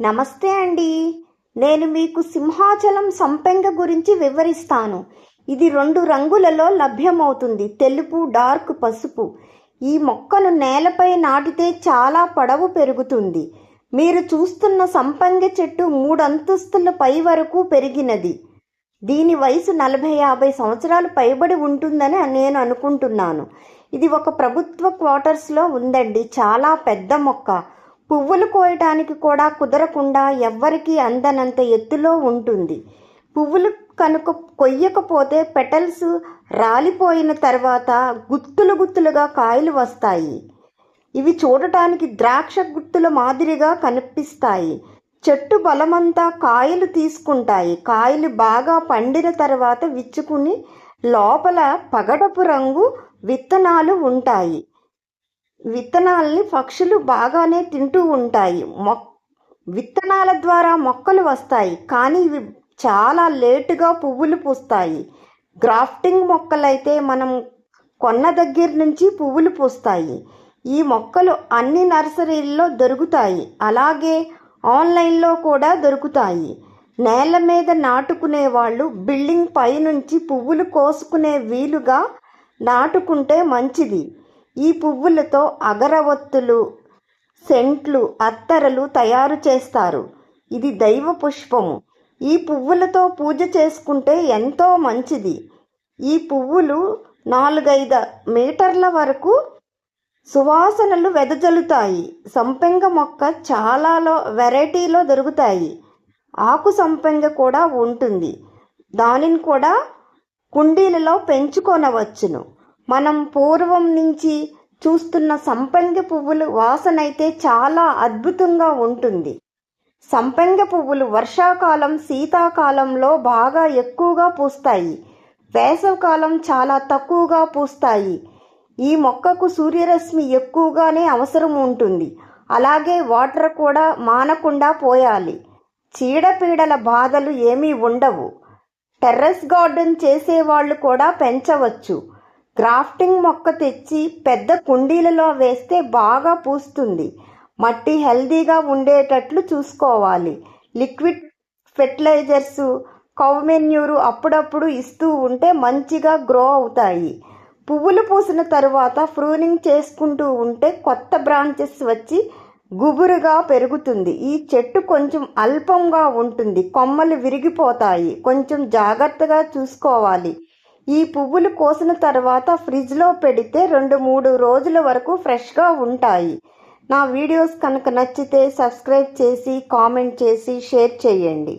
నమస్తే అండి. నేను మీకు సింహాచలం సంపెంగ గురించి వివరిస్తాను. ఇది రెండు రంగులలో లభ్యమవుతుంది. తెలుపు డార్క్ పసుపు. ఈ మొక్కను నేలపై నాటితే చాలా పొడవు పెరుగుతుంది. మీరు చూస్తున్న సంపంగ చెట్టు మూడంతస్తుల పై వరకు పెరిగినది. దీని వయసు నలభై యాభై సంవత్సరాలు పైబడి ఉంటుందని నేను అనుకుంటున్నాను. ఇది ఒక ప్రభుత్వ క్వార్టర్స్లో ఉందండి. చాలా పెద్ద మొక్క. పువ్వులు కోయటానికి కూడా కుదరకుండా ఎవ్వరికీ అందనంత ఎత్తులో ఉంటుంది. పువ్వులు కనుక కొయ్యకపోతే పెటల్స్ రాలిపోయిన తర్వాత గుత్తులు గుత్తులుగా కాయలు వస్తాయి. ఇవి చూడటానికి ద్రాక్ష గుత్తుల మాదిరిగా కనిపిస్తాయి. చెట్టు బలమంతా కాయలు తీసుకుంటాయి. కాయలు బాగా పండిన తర్వాత విచ్చుకుని లోపల పగడపు రంగు విత్తనాలు ఉంటాయి. విత్తనాల్ని పక్షులు బాగానే తింటూ ఉంటాయి. మొక్క విత్తనాల ద్వారా మొక్కలు వస్తాయి. కానీ ఇవి చాలా లేటుగా పువ్వులు పూస్తాయి. గ్రాఫ్టింగ్ మొక్కలైతే మనం కొన్న దగ్గర నుంచి పువ్వులు పూస్తాయి. ఈ మొక్కలు అన్ని నర్సరీల్లో దొరుకుతాయి. అలాగే ఆన్లైన్లో కూడా దొరుకుతాయి. నేల మీద నాటుకునే వాళ్ళు బిల్డింగ్ పైనుంచి పువ్వులు కోసుకునే వీలుగా నాటుకుంటే మంచిది. ఈ పువ్వులతో అగరవత్తులు సెంట్లు అత్తరలు తయారు చేస్తారు. ఇది దైవ పుష్పము. ఈ పువ్వులతో పూజ చేసుకుంటే ఎంతో మంచిది. ఈ పువ్వులు నాలుగైదు మీటర్ల వరకు సువాసనలు వెదజల్లుతాయి. సంపెంగ మొక్క చాలాలో వెరైటీలో దొరుకుతాయి. ఆకు సంపెంగ కూడా ఉంటుంది. దానిని కూడా కుండీలలో పెంచుకొనవచ్చును. మనం పూర్వం నుంచి చూస్తున్న సంపెంగ పువ్వులు వాసన అయితే చాలా అద్భుతంగా ఉంటుంది. సంపెంగ పువ్వులు వర్షాకాలం శీతాకాలంలో బాగా ఎక్కువగా పూస్తాయి. వేసవకాలం చాలా తక్కువగా పూస్తాయి. ఈ మొక్కకు సూర్యరశ్మి ఎక్కువగానే అవసరం ఉంటుంది. అలాగే వాటర్ కూడా మానకుండా పోయాలి. చీడపీడల బాధలు ఏమీ ఉండవు. టెర్రస్ గార్డెన్ చేసేవాళ్ళు కూడా పెంచవచ్చు. గ్రాఫ్టింగ్ మొక్క తెచ్చి పెద్ద కుండీలలో వేస్తే బాగా పూస్తుంది. మట్టి హెల్దీగా ఉండేటట్లు చూసుకోవాలి. లిక్విడ్ ఫెర్టిలైజర్స్ కౌమెన్యూరు అప్పుడప్పుడు ఇస్తూ ఉంటే మంచిగా గ్రో అవుతాయి. పువ్వులు పూసిన తరువాత ఫ్రూనింగ్ చేసుకుంటూ ఉంటే కొత్త బ్రాంచెస్ వచ్చి గుబురుగా పెరుగుతుంది. ఈ చెట్టు కొంచెం అల్పంగా ఉంటుంది. కొమ్మలు విరిగిపోతాయి. కొంచెం జాగ్రత్తగా చూసుకోవాలి. ఈ పువ్వులు కోసిన తర్వాత ఫ్రిడ్జ్లో పెడితే రెండు మూడు రోజుల వరకు ఫ్రెష్గా ఉంటాయి. నా వీడియోస్ కనుక నచ్చితే సబ్స్క్రైబ్ చేసి కామెంట్ చేసి షేర్ చేయండి.